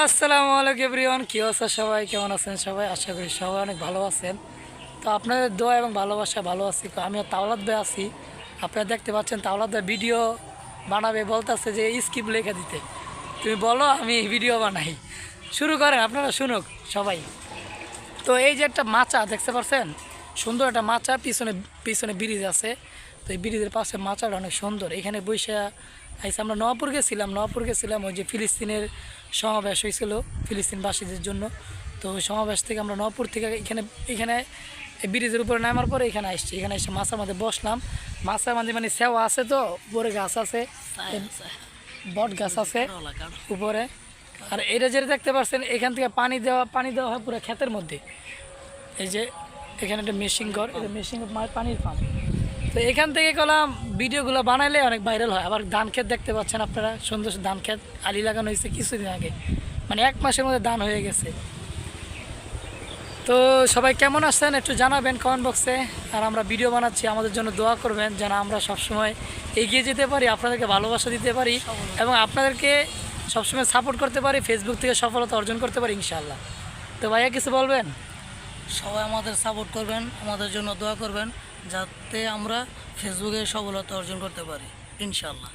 আসসালামু আলাইকুম এভরিওয়ান, কী অবস্থা সবাই? কেমন আছেন সবাই? আশা করি সবাই অনেক ভালো আছেন। তো আপনাদের দোয়া এবং ভালোবাসা ভালো আছি। তো আমিও তাওলাদ ভাই আছি। আপনারা দেখতে পাচ্ছেন তাওলাদ ভাই ভিডিও বানাবে, বলতেছে যে স্কিপ লিখে দিতে। তুমি বলো, আমি ভিডিও বানাই। শুরু করেন, আপনারা শুনুক সবাই। তো এই যে একটা মাচা, দেখতে পাচ্ছেন সুন্দর একটা মাচা, পিছনে পিছনে ব্রিজ আছে। তো এই ব্রিজের পাশে মাচাটা অনেক সুন্দর। এখানে বৈশা আইসে আমরা নওয়াপুর গেছিলাম নওয়াপুর গেছিলাম ওই যে ফিলিস্তিনের সমাবেশ হয়েছিল ফিলিস্তিনবাসীদের জন্য। তো ওই সমাবেশ থেকে আমরা নওয়াপুর থেকে এখানে এখানে এই ব্রিজের উপরে নামার পরে এখানে আসছি। এখানে এসে মাছার মধ্যে বসলাম। মাছার মধ্যে মানে সেওয়া আছে তো উপরে গাছ আছে বট গাছ আছে উপরে। আর এটা যেটা দেখতে পাচ্ছেন এখান থেকে পানি দেওয়া পানি দেওয়া হয় পুরো ক্ষেতের মধ্যে। এই যে এখানে একটা মেশিন ঘর এটা মেশিন পানির পাম্প। তো এখান থেকে কলাম, ভিডিওগুলো বানাইলে অনেক ভাইরাল হয়। আবার ধান ক্ষেত দেখতে পাচ্ছেন আপনারা, সুন্দর সুন্দর ধান ক্ষেত, আলি লাগানো হয়েছে কিছুদিন আগে। মানে এক মাসের মধ্যে ধান হয়ে গেছে। তো সবাই কেমন আছেন? একটু জানাবেন কমেন্ট বক্সে আর আমরা ভিডিও বানাচ্ছি, আমাদের জন্য দোয়া করবেন যেন আমরা সবসময় এগিয়ে যেতে পারি, আপনাদেরকে ভালোবাসা দিতে পারি এবং আপনাদেরকে সবসময় সাপোর্ট করতে পারি ফেসবুক থেকে সফলতা অর্জন করতে পারি, ইনশাআল্লাহ। তো ভাইয়া কিছু বলবেন? সবাই আমাদের সাপোর্ট করবেন, আমাদের জন্য দোয়া করবেন। যাতে আমরা ফেসবুকে সফলতা অর্জন করতে পারি ইনশাল্লাহ